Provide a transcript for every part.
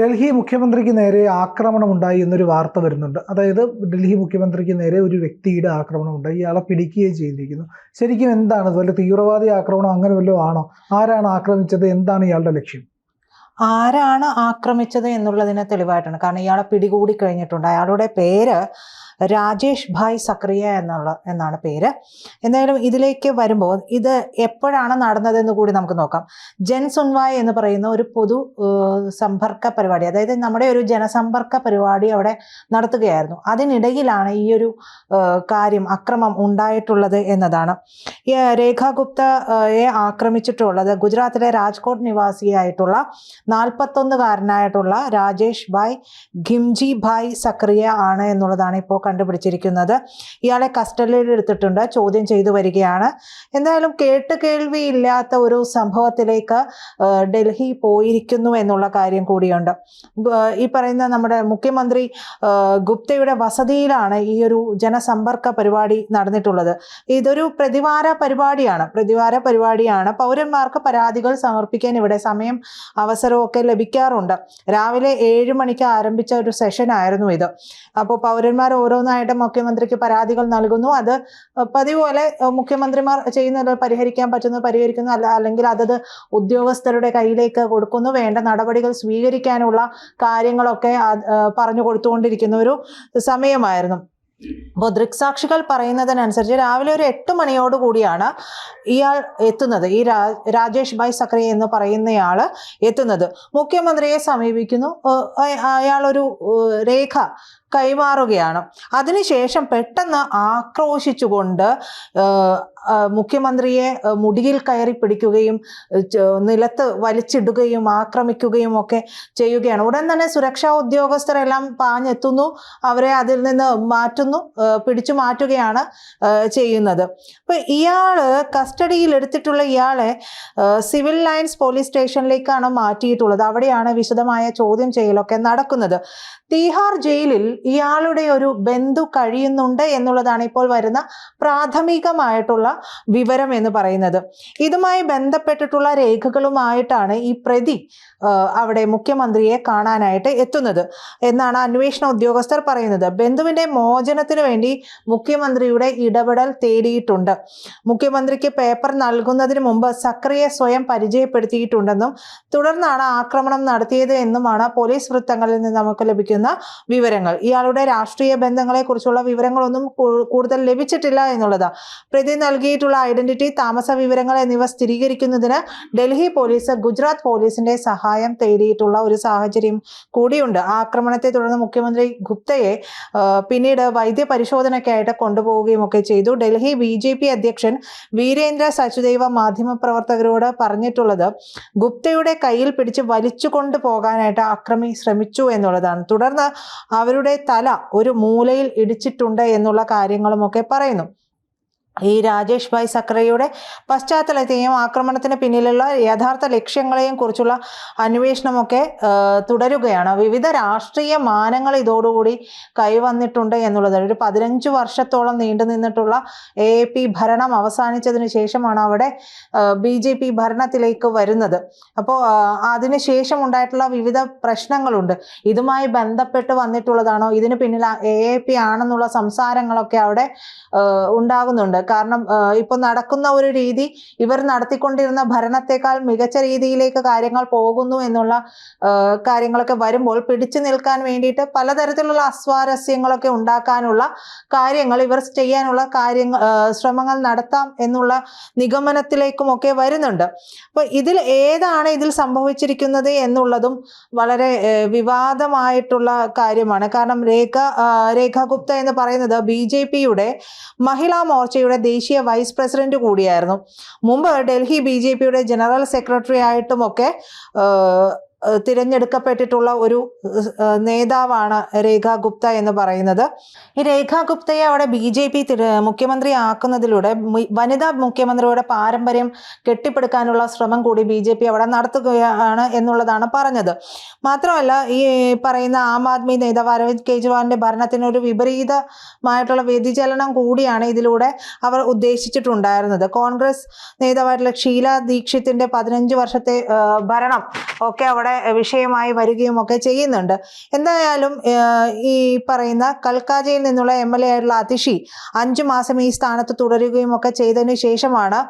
ഡൽഹി മുഖ്യമന്ത്രിക്ക് നേരെ ആക്രമണം ഉണ്ടായി എന്നൊരു വാർത്ത വരുന്നുണ്ട്. അതായത് ഡൽഹി മുഖ്യമന്ത്രിക്ക് നേരെ ഒരു വ്യക്തിയുടെ ആക്രമണം ഉണ്ടായി ഇയാളെ പിടിക്കുകയും ചെയ്തിരിക്കുന്നു. ശരിക്കും എന്താണ്? വല്ല തീവ്രവാദി ആക്രമണം അങ്ങനെ വല്ലതും ആണോ? ആരാണ് ആക്രമിച്ചത്? എന്താണ് ഇയാളുടെ ലക്ഷ്യം? ആരാണ് ആക്രമിച്ചത് എന്നുള്ളതിനെ തെളിവായിട്ടാണ് കാരണം ഇയാളെ പിടികൂടി കഴിഞ്ഞിട്ടുണ്ട്. അയാളുടെ പേര് രാജേഷ് ഭായ് സക്രിയ എന്നുള്ള എന്നാണ് പേര്. എന്തായാലും ഇതിലേക്ക് വരുമ്പോൾ ഇത് എപ്പോഴാണ് നടന്നതെന്ന് കൂടി നമുക്ക് നോക്കാം. ജൻ സുൻവായ് എന്ന് പറയുന്ന ഒരു പൊതു സമ്പർക്ക പരിപാടി അതായത് നമ്മുടെ ഒരു ജനസമ്പർക്ക പരിപാടി അവിടെ നടത്തുകയായിരുന്നു. അതിനിടയിലാണ് ഈ ഒരു കാര്യം അക്രമം ഉണ്ടായിട്ടുള്ളത് എന്നതാണ്. രേഖ ഗുപ്തയെ ആക്രമിച്ചിട്ടുള്ളത് ഗുജറാത്തിലെ രാജ്കോട്ട് നിവാസിയായിട്ടുള്ള നാൽപ്പത്തൊന്നുകാരനായിട്ടുള്ള രാജേഷ് ഭായ് ഖിംജി ഭായ് സക്രിയ ആണ് എന്നുള്ളതാണ് ഇപ്പോൾ കണ്ടുപിടിച്ചിരിക്കുന്നത്. ഇയാളെ കസ്റ്റഡിയിൽ എടുത്തിട്ടുണ്ട്. ചോദ്യം ചെയ്തു വരികയാണ്. എന്തായാലും കേട്ട് കേൾവിയില്ലാത്ത ഒരു സംഭവത്തിലേക്ക് ഡൽഹി പോയിരിക്കുന്നു എന്നുള്ള കാര്യം കൂടിയുണ്ട്. ഈ പറയുന്ന നമ്മുടെ മുഖ്യമന്ത്രി ഗുപ്തയുടെ വസതിയിലാണ് ഈ ഒരു ജനസമ്പർക്ക പരിപാടി നടന്നിട്ടുള്ളത്. ഇതൊരു പ്രതിവാര പരിപാടിയാണ്. പ്രതിവാര പരിപാടിയാണ്. പൗരന്മാർക്ക് പരാതികൾ സമർപ്പിക്കാൻ ഇവിടെ സമയം അവസരമൊക്കെ ലഭിക്കാറുണ്ട്. രാവിലെ ഏഴ് മണിക്ക് ആരംഭിച്ച ഒരു സെഷൻ ആയിരുന്നു ഇത്. അപ്പോൾ പൗരന്മാർ ഓരോന്നായിട്ട് മുഖ്യമന്ത്രിക്ക് പരാതികൾ നൽകുന്നു. അത് പതിവ് പോലെ മുഖ്യമന്ത്രിമാർ ചെയ്യുന്നത് പരിഹരിക്കാൻ പറ്റുന്നത് പരിഹരിക്കുന്നു അല്ല അല്ലെങ്കിൽ അതത് ഉദ്യോഗസ്ഥരുടെ കയ്യിലേക്ക് കൊടുക്കുന്നു. വേണ്ട നടപടികൾ സ്വീകരിക്കാനുള്ള കാര്യങ്ങളൊക്കെ പറഞ്ഞു കൊടുത്തുകൊണ്ടിരിക്കുന്ന ഒരു സമയമായിരുന്നു. അപ്പോൾ ദൃക്സാക്ഷികൾ പറയുന്നതിനനുസരിച്ച് രാവിലെ ഒരു എട്ട് മണിയോട് കൂടിയാണ് ഇയാൾ എത്തുന്നത്. ഈ രാജേഷ് ഭായ് സക്രിയ എന്ന് പറയുന്നയാൾ എത്തുന്നത്. മുഖ്യമന്ത്രിയെ സമീപിക്കുന്നു. അയാൾ ഒരു രേഖ കൈമാറുകയാണ്. അതിനുശേഷം പെട്ടെന്ന് ആക്രോശിച്ചുകൊണ്ട് മുഖ്യമന്ത്രിയെ മുടിയിൽ കയറി പിടിക്കുകയും നിലത്ത് വലിച്ചിടുകയും ആക്രമിക്കുകയും ഒക്കെ ചെയ്യുകയാണ്. ഉടൻ തന്നെ സുരക്ഷാ ഉദ്യോഗസ്ഥരെല്ലാം പാഞ്ഞെത്തുന്നു. അവരെ അതിൽ നിന്ന് മാറ്റുന്നു പിടിച്ചു മാറ്റുകയാണ് ചെയ്യുന്നത്. അപ്പൊ ഇയാൾ കസ്റ്റഡിയിൽ എടുത്തിട്ടുള്ള ഇയാളെ സിവിൽ ലൈൻസ് പോലീസ് സ്റ്റേഷനിലേക്കാണ് മാറ്റിയിട്ടുള്ളത്. അവിടെയാണ് വിശദമായ ചോദ്യം ചെയ്യലൊക്കെ നടക്കുന്നത്. തീഹാർ ജയിലിൽ ഇയാളുടെ ഒരു ബന്ധു കഴിയുന്നുണ്ട് എന്നുള്ളതാണ് ഇപ്പോൾ വരുന്ന പ്രാഥമികമായിട്ടുള്ള വിവരം എന്ന് പറയുന്നത്. ഇതുമായി ബന്ധപ്പെട്ടിട്ടുള്ള രേഖകളുമായിട്ടാണ് ഈ പ്രതി അവിടെ മുഖ്യമന്ത്രിയെ കാണാനായിട്ട് എത്തുന്നത് എന്നാണ് അന്വേഷണ ഉദ്യോഗസ്ഥർ പറയുന്നത്. ബന്ധുവിന്റെ മോചനത്തിന് വേണ്ടി മുഖ്യമന്ത്രിയുടെ ഇടപെടൽ തേടിയിട്ടുണ്ട്. മുഖ്യമന്ത്രിക്ക് പേപ്പർ നൽകുന്നതിന് മുമ്പ് സക്രിയെ സ്വയം പരിചയപ്പെടുത്തിയിട്ടുണ്ടെന്നും തുടർന്നാണ് ആക്രമണം നടത്തിയത് എന്നുമാണ് പോലീസ് വൃത്തങ്ങളിൽ നിന്ന് നമുക്ക് ലഭിക്കുന്ന വിവരങ്ങൾ. ഇയാളുടെ രാഷ്ട്രീയ ബന്ധങ്ങളെക്കുറിച്ചുള്ള വിവരങ്ങളൊന്നും കൂടുതൽ ലഭിച്ചിട്ടില്ല എന്നുള്ളത്. പ്രതി നൽകിയിട്ടുള്ള ഐഡന്റിറ്റി താമസ വിവരങ്ങൾ എന്നിവ സ്ഥിരീകരിക്കുന്നതിന് ഡൽഹി പോലീസ് ഗുജറാത്ത് പോലീസിന്റെ സഹായം തേടിയിട്ടുള്ള ഒരു സാഹചര്യം കൂടിയുണ്ട്. ആക്രമണത്തെ തുടർന്ന് മുഖ്യമന്ത്രി ഗുപ്തയെ പിന്നീട് വൈദ്യ പരിശോധനയ്ക്കായിട്ട് കൊണ്ടുപോവുകയും ഒക്കെ ചെയ്തു. ഡൽഹി ബി ജെ പി അധ്യക്ഷൻ വീരേന്ദ്ര സച്ചുദേവ മാധ്യമപ്രവർത്തകരോട് പറഞ്ഞിട്ടുള്ളത് ഗുപ്തയുടെ കയ്യിൽ പിടിച്ച് വലിച്ചു കൊണ്ടുപോകാനായിട്ട് അക്രമി ശ്രമിച്ചു എന്നുള്ളതാണ്. തുടർന്ന് അവരുടെ തല ഒരു മൂലയിൽ ഇടിച്ചിട്ടുണ്ട് എന്നുള്ള കാര്യങ്ങളുമൊക്കെ പറയുന്നു. ഈ രാജേഷ് ഭായ് സക്രയുടെ പശ്ചാത്തലത്തെയും ആക്രമണത്തിന് പിന്നിലുള്ള യഥാർത്ഥ ലക്ഷ്യങ്ങളെയും കുറിച്ചുള്ള അന്വേഷണമൊക്കെ തുടരുകയാണ്. വിവിധ രാഷ്ട്രീയ മാനങ്ങൾ ഇതോടുകൂടി കൈവന്നിട്ടുണ്ട് എന്നുള്ളത്. ഒരു പതിനഞ്ച് വർഷത്തോളം നീണ്ടു നിന്നിട്ടുള്ള എ പി ഭരണം അവസാനിച്ചതിന് ശേഷമാണ് അവിടെ ബി ജെ പി ഭരണത്തിലേക്ക് വരുന്നത്. അപ്പോൾ അതിനുശേഷം ഉണ്ടായിട്ടുള്ള വിവിധ പ്രശ്നങ്ങളുണ്ട്. ഇതുമായി ബന്ധപ്പെട്ട് വന്നിട്ടുള്ളതാണോ? ഇതിന് പിന്നിൽ എ എ പി ആണെന്നുള്ള സംസാരങ്ങളൊക്കെ അവിടെ ഉണ്ടാകുന്നുണ്ട്. കാരണം ഇപ്പൊ നടക്കുന്ന ഒരു രീതി ഇവർ നടത്തിക്കൊണ്ടിരുന്ന ഭരണത്തെക്കാൾ മികച്ച രീതിയിലേക്ക് കാര്യങ്ങൾ പോകുന്നു എന്നുള്ള കാര്യങ്ങളൊക്കെ വരുമ്പോൾ പിടിച്ചു നിൽക്കാൻ വേണ്ടിയിട്ട് പലതരത്തിലുള്ള അസ്വാരസ്യങ്ങളൊക്കെ ഉണ്ടാക്കാനുള്ള കാര്യങ്ങൾ ഇവർ ചെയ്യാനുള്ള കാര്യങ്ങൾ ശ്രമങ്ങൾ നടത്താം എന്നുള്ള നിഗമനത്തിലേക്കും ഒക്കെ വരുന്നുണ്ട്. അപ്പൊ ഇതിൽ ഏതാണ് ഇതിൽ സംഭവിച്ചിരിക്കുന്നത് എന്നുള്ളതും വളരെ വിവാദമായിട്ടുള്ള കാര്യമാണ്. കാരണം രേഖ രേഖാഗുപ്ത രേഖ ഗുപ്ത എന്ന് പറയുന്നത് ബി ജെ പിയുടെ മഹിളാ മോർച്ചയുടെ ദേശീയ വൈസ് പ്രസിഡന്റ് കൂടിയായിരുന്നു. മുമ്പ് ഡൽഹി ബി ജനറൽ സെക്രട്ടറി ആയിട്ടുമൊക്കെ തിരഞ്ഞെടുക്കപ്പെട്ടിട്ടുള്ള ഒരു നേതാവാണ് രേഖ ഗുപ്ത എന്ന് പറയുന്നത്. ഈ രേഖ ഗുപ്തയെ അവിടെ ബി ജെ പി മുഖ്യമന്ത്രി ആക്കുന്നതിലൂടെ വനിതാ മുഖ്യമന്ത്രിയുടെ പാരമ്പര്യം കെട്ടിപ്പടുക്കാനുള്ള ശ്രമം കൂടി ബി ജെ പി അവിടെ നടത്തുകയാണ് എന്നുള്ളതാണ് പറഞ്ഞത്. മാത്രമല്ല ഈ പറയുന്ന ആം ആദ്മി നേതാവ് അരവിന്ദ് കെജ്രിവാളിന്റെ ഭരണത്തിന് ഒരു വിപരീതമായിട്ടുള്ള വ്യതിചലനം കൂടിയാണ് ഇതിലൂടെ അവർ ഉദ്ദേശിച്ചിട്ടുണ്ടായിരുന്നത്. കോൺഗ്രസ് നേതാവായിട്ടുള്ള ഷീല ദീക്ഷിത്തിന്റെ പതിനഞ്ച് വർഷത്തെ ഭരണം ഒക്കെ അവിടെ വിഷയമായി വരികയും ഒക്കെ ചെയ്യുന്നുണ്ട്. എന്തായാലും ഈ പറയുന്ന കൽക്കാജയിൽ നിന്നുള്ള എം എൽ എ ആയിട്ടുള്ള അതിഷി അഞ്ചു മാസം ഈ സ്ഥാനത്ത് തുടരുകയും ഒക്കെ ചെയ്തതിന് ശേഷമാണ്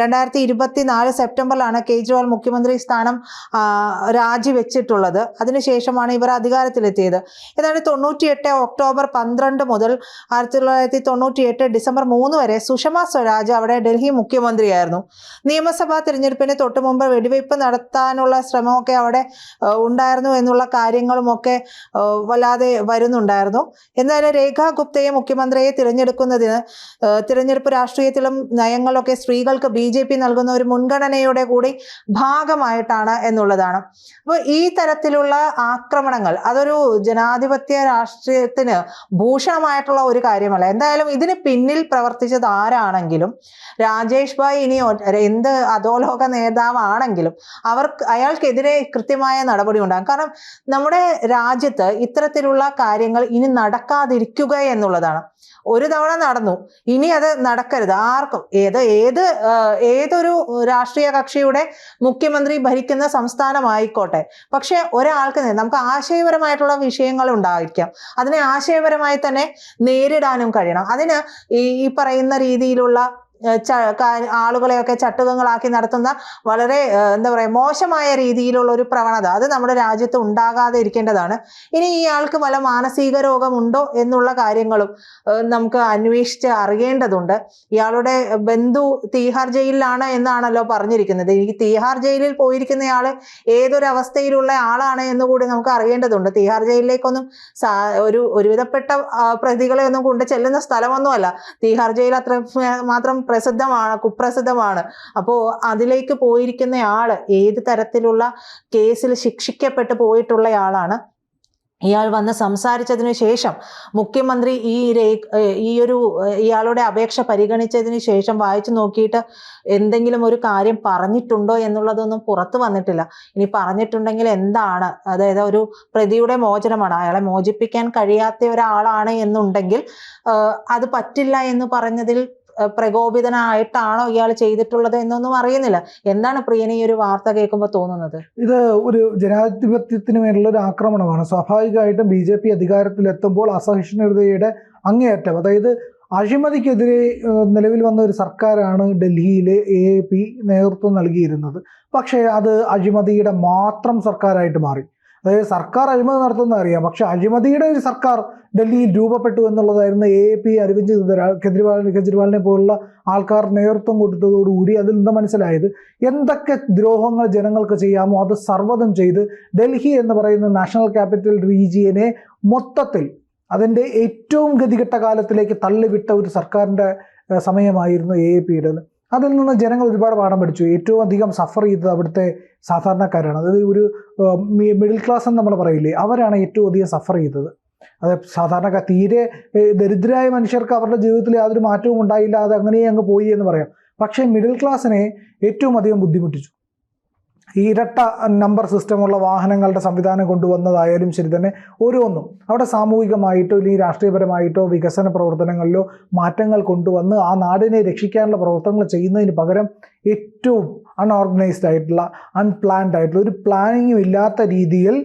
രണ്ടായിരത്തി ഇരുപത്തി നാല് സെപ്റ്റംബറിലാണ് കേജ്രിവാൾ മുഖ്യമന്ത്രി സ്ഥാനം രാജിവെച്ചിട്ടുള്ളത്. അതിനുശേഷമാണ് ഇവർ അധികാരത്തിലെത്തിയത്. ഏതാണ്ട് തൊണ്ണൂറ്റിയെട്ട് ഒക്ടോബർ പന്ത്രണ്ട് മുതൽ ആയിരത്തി തൊള്ളായിരത്തി തൊണ്ണൂറ്റിയെട്ട് ഡിസംബർ മൂന്ന് വരെ സുഷമ സ്വരാജ് അവിടെ ഡൽഹി മുഖ്യമന്ത്രിയായിരുന്നു. നിയമസഭാ തിരഞ്ഞെടുപ്പിന് തൊട്ടു മുമ്പ് വെടിവയ്പ് നടത്താനുള്ള ശ്രമമൊക്കെ അവിടെ ഉണ്ടായിരുന്നു എന്നുള്ള കാര്യങ്ങളുമൊക്കെ വല്ലാതെ വരുന്നുണ്ടായിരുന്നു. എന്തായാലും രേഖാ ഗുപ്തയെ മുഖ്യമന്ത്രിയെ തിരഞ്ഞെടുക്കുന്നതിന് തിരഞ്ഞെടുപ്പ് രാഷ്ട്രീയത്തിലും നയങ്ങളൊക്കെ സ്ത്രീകൾക്ക് ബി ജെ പി നൽകുന്ന ഒരു മുൻഗണനയുടെ കൂടി ഭാഗമായിട്ടാണ് എന്നുള്ളതാണ്. അപ്പോൾ ഈ തരത്തിലുള്ള ആക്രമണങ്ങൾ അതൊരു ജനാധിപത്യ രാഷ്ട്രീയത്തിന് ഭൂഷണമായിട്ടുള്ള ഒരു കാര്യമല്ല. എന്തായാലും ഇതിന് പിന്നിൽ പ്രവർത്തിച്ചത് ആരാണെങ്കിലും രാജേഷ് ഭായ് ഇനി എന്ത് അധോലോക നേതാവാണെങ്കിലും അവർക്ക് അയാൾക്കെതിരെ കൃത്യമായ നടപടി ഉണ്ടാകും. കാരണം നമ്മുടെ രാജ്യത്ത് ഇത്തരത്തിലുള്ള കാര്യങ്ങൾ ഇനി നടക്കാതിരിക്കുക എന്നുള്ളതാണ്. ഒരു തവണ നടന്നു ഇനി അത് നടക്കരുത്. ആർക്കും ഏത് ഏത് ഏതൊരു രാഷ്ട്രീയ കക്ഷിയുടെ മുഖ്യമന്ത്രി ഭരിക്കുന്ന സംസ്ഥാനമായിക്കോട്ടെ. പക്ഷെ ഒരാൾക്ക് നമുക്ക് ആശയപരമായിട്ടുള്ള വിഷയങ്ങൾ ഉണ്ടായിരിക്കാം. അതിനെ ആശയപരമായി തന്നെ നേരിടാനും കഴിയണം. അതിന് ഈ പറയുന്ന രീതിയിലുള്ള ആളുകളെയൊക്കെ ചട്ടുകങ്ങളാക്കി നടത്തുന്ന വളരെ എന്താ പറയുക മോശമായ രീതിയിലുള്ള ഒരു പ്രവണത അത് നമ്മുടെ രാജ്യത്ത് ഉണ്ടാകാതെ ഇരിക്കേണ്ടതാണ്. ഇനി ഇയാൾക്ക് വല്ല മാനസിക രോഗമുണ്ടോ എന്നുള്ള കാര്യങ്ങളും നമുക്ക് അന്വേഷിച്ച് അറിയേണ്ടതുണ്ട്. ഇയാളുടെ ബന്ധു തീഹാർ ജയിലിലാണ് എന്നാണല്ലോ പറഞ്ഞിരിക്കുന്നത്. ഈ തീഹാർ ജയിലിൽ പോയിരിക്കുന്നയാൾ ഏതൊരു അവസ്ഥയിലുള്ള ആളാണ് എന്ന് കൂടി നമുക്ക് അറിയേണ്ടതുണ്ട്. തീഹാർ ജയിലിലേക്കൊന്നും ഒരു ഒരുവിധപ്പെട്ട പ്രതികളെ ഒന്നും കൊണ്ട് ചെല്ലുന്ന സ്ഥലമൊന്നുമല്ല. തീഹാർ ജയിൽ അത്ര മാത്രം പ്രസിദ്ധമാണ് കുപ്രസിദ്ധമാണ്. അപ്പോൾ അതിലേക്ക് പോയിരിക്കുന്ന ആൾ ഏത് തരത്തിലുള്ള കേസിൽ ശിക്ഷിക്കപ്പെട്ട് പോയിട്ടുള്ളയാളാണ്. ഇയാൾ വന്ന് സംസാരിച്ചതിന് ശേഷം മുഖ്യമന്ത്രി ഈ രേ ഈ ഒരു ഇയാളുടെ അപേക്ഷ പരിഗണിച്ചതിന് ശേഷം വായിച്ചു നോക്കിയിട്ട് എന്തെങ്കിലും ഒരു കാര്യം പറഞ്ഞിട്ടുണ്ടോ എന്നുള്ളതൊന്നും പുറത്തു വന്നിട്ടില്ല. ഇനി പറഞ്ഞിട്ടുണ്ടെങ്കിൽ എന്താണ്? അതായത് ഒരു പ്രതിയുടെ മോചനമാണ്. അയാളെ മോചിപ്പിക്കാൻ കഴിയാത്ത ഒരാളാണ് എന്നുണ്ടെങ്കിൽ അത് പറ്റില്ല എന്ന് പറഞ്ഞതിൽ പ്രകോപിതനായിട്ടാണോ ഇയാൾ ചെയ്തിട്ടുള്ളത് എന്നൊന്നും അറിയുന്നില്ല. എന്താണ് പ്രിയന് ഈ ഒരു വാർത്ത കേൾക്കുമ്പോൾ തോന്നുന്നത്? ഇത് ഒരു ജനാധിപത്യത്തിന് മേലുള്ള ഒരു ആക്രമണമാണ്. സ്വാഭാവികമായിട്ടും ബി ജെ പി അധികാരത്തിലെത്തുമ്പോൾ അസഹിഷ്ണുതയുടെ അങ്ങേയറ്റം അതായത് അഴിമതിക്കെതിരെ നിലവിൽ വന്ന ഒരു സർക്കാരാണ് ഡൽഹിയിലെ എ പി നേതൃത്വം നൽകിയിരുന്നത്. പക്ഷേ അത് അഴിമതിയുടെ മാത്രം സർക്കാരായിട്ട് മാറി. അതായത് സർക്കാർ അഴിമതി നടത്തുന്ന അറിയാം. പക്ഷെ അഴിമതിയുടെ ഒരു സർക്കാർ ഡൽഹിയിൽ രൂപപ്പെട്ടു എന്നുള്ളതായിരുന്നു എ പി അരവിന്ദ് കെജ്രിവാൾ കെജ്രിവാളിനെ പോലുള്ള ആൾക്കാർ നേതൃത്വം കൊടുത്തതോടുകൂടി അതിൽ നിന്ന് മനസ്സിലായത് എന്തൊക്കെ ദ്രോഹങ്ങൾ ജനങ്ങൾക്ക് ചെയ്യാമോ അത് സർവതും ചെയ്ത് ഡൽഹി എന്ന് പറയുന്ന നാഷണൽ ക്യാപിറ്റൽ റീജിയനെ മൊത്തത്തിൽ അതിന്റെ ഏറ്റവും ഗതികെട്ട കാലത്തിലേക്ക് തള്ളിവിട്ട ഒരു സർക്കാരിന്റെ സമയമായിരുന്നു എ പിയുടെ അതിൽ നിന്ന് ജനങ്ങൾ ഒരുപാട് പാഠം പഠിച്ചു. ഏറ്റവും അധികം സഫർ ചെയ്തത് അവിടുത്തെ സാധാരണക്കാരാണ്. അതായത് ഒരു മിഡിൽ ക്ലാസ് എന്ന് നമ്മൾ പറയില്ലേ അവരാണ് ഏറ്റവും അധികം സഫർ ചെയ്തത്. അത് സാധാരണക്കാർ തീരെ ദരിദ്രരായ മനുഷ്യർക്ക് അവരുടെ ജീവിതത്തിൽ യാതൊരു മാറ്റവും ഉണ്ടായില്ല അത് അങ്ങനെ അങ്ങ് പോയി എന്ന് പറയാം. പക്ഷേ മിഡിൽ ക്ലാസ്സിനെ ഏറ്റവും അധികം ബുദ്ധിമുട്ടിച്ചു. ഈ ഇരട്ട നമ്പർ സിസ്റ്റമുള്ള വാഹനങ്ങളുടെ സംവിധാനം കൊണ്ടുവന്നതായാലും ശരി തന്നെ ഓരോന്നും അവിടെ സാമൂഹികമായിട്ടോ അല്ലെങ്കിൽ രാഷ്ട്രീയപരമായിട്ടോ വികസന പ്രവർത്തനങ്ങളിലോ മാറ്റങ്ങൾ കൊണ്ടുവന്ന് ആ നാടിനെ രക്ഷിക്കാനുള്ള പ്രവർത്തനങ്ങൾ ചെയ്യുന്നതിന് പകരം ഏറ്റവും അൺഓർഗനൈസ്ഡ് ആയിട്ടുള്ള അൺപ്ലാൻഡ് ആയിട്ടുള്ള ഒരു പ്ലാനിങ്ങും ഇല്ലാത്ത രീതിയിൽ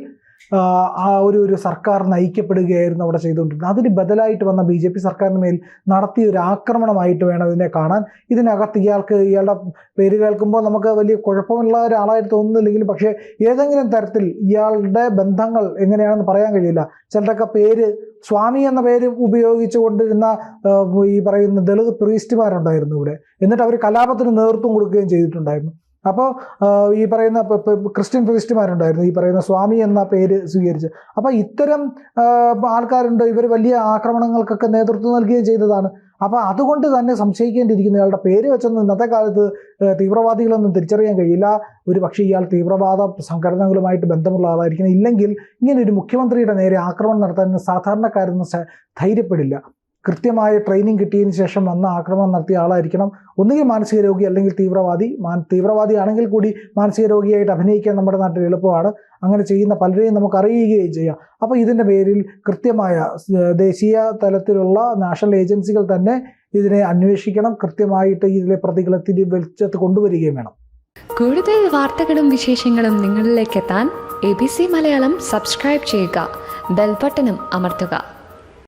ആ, ഒരു ഒരു സർക്കാർ നയിക്കപ്പെടുകയായിരുന്നു അവിടെ ചെയ്തുകൊണ്ടിരുന്നത്. അതിന് ബദലായിട്ട് വന്ന ബി ജെ പി സർക്കാരിന് മേൽ നടത്തിയ ഒരു ആക്രമണമായിട്ട് വേണം ഇതിനെ കാണാൻ. ഇതിനകത്ത് ഇയാൾക്ക് ഇയാളുടെ പേര് കേൾക്കുമ്പോൾ നമുക്ക് വലിയ കുഴപ്പമുള്ള ഒരാളായിട്ട് തോന്നുന്നില്ലെങ്കിലും പക്ഷേ ഏതെങ്കിലും തരത്തിൽ ഇയാളുടെ ബന്ധങ്ങൾ എങ്ങനെയാണെന്ന് പറയാൻ കഴിയില്ല. ചിലരൊക്കെ പേര് സ്വാമി എന്ന പേര് ഉപയോഗിച്ചു കൊണ്ടിരുന്ന ഈ പറയുന്ന ദളിത് പ്രീസ്റ്റുമാരുണ്ടായിരുന്നു ഇവിടെ. എന്നിട്ട് അവർ കലാപത്തിന് നേതൃത്വം കൊടുക്കുകയും ചെയ്തിട്ടുണ്ടായിരുന്നു. അപ്പോൾ ഈ പറയുന്ന ക്രിസ്ത്യൻ പ്രീസ്റ്റുമാരുണ്ടായിരുന്നു ഈ പറയുന്ന സ്വാമി എന്ന പേര് സ്വീകരിച്ച്. അപ്പോൾ ഇത്തരം ആൾക്കാരുണ്ട് ഇവർ വലിയ ആക്രമണങ്ങൾക്കൊക്കെ നേതൃത്വം നൽകുകയും ചെയ്തതാണ്. അപ്പോൾ അതുകൊണ്ട് തന്നെ സംശയിക്കേണ്ടിയിരിക്കുന്ന ഇയാളുടെ പേര് വെച്ചൊന്നും ഇന്നത്തെ കാലത്ത് തീവ്രവാദികളൊന്നും തിരിച്ചറിയാൻ കഴിയില്ല. ഒരു പക്ഷേ ഇയാൾ തീവ്രവാദ സംഘടനകളുമായിട്ട് ബന്ധമുള്ള ആളായിരിക്കണം. ഇല്ലെങ്കിൽ ഇങ്ങനെ ഒരു മുഖ്യമന്ത്രിയുടെ നേരെ ആക്രമണം നടത്താൻ സാധാരണക്കാരൊന്നും ധൈര്യപ്പെടില്ല. കൃത്യമായ ട്രെയിനിങ് കിട്ടിയതിന് ശേഷം വന്ന ആക്രമണം നടത്തിയ ആളായിരിക്കണം. ഒന്നുകിൽ മാനസിക രോഗി അല്ലെങ്കിൽ തീവ്രവാദി. തീവ്രവാദി ആണെങ്കിൽ കൂടി മാനസിക രോഗിയായിട്ട് അഭിനയിക്കാൻ നമ്മുടെ നാട്ടിൽ എളുപ്പമാണ്. അങ്ങനെ ചെയ്യുന്ന പലരെയും നമുക്ക് അറിയുകയും ചെയ്യാം. അപ്പോൾ ഇതിന്റെ പേരിൽ കൃത്യമായ ദേശീയ തലത്തിലുള്ള നാഷണൽ ഏജൻസികൾ തന്നെ ഇതിനെ അന്വേഷിക്കണം. കൃത്യമായിട്ട് ഇതിലെ പ്രതികളെ തിരി വെളിച്ചത്ത് കൊണ്ടുവരികയും വേണം. കൂടുതൽ വാർത്തകളും വിശേഷങ്ങളും നിങ്ങളിലേക്ക് എത്താൻ A B C Malayalam subscribe ചെയ്യുക. ബെൽബട്ടനും അമർത്തുക.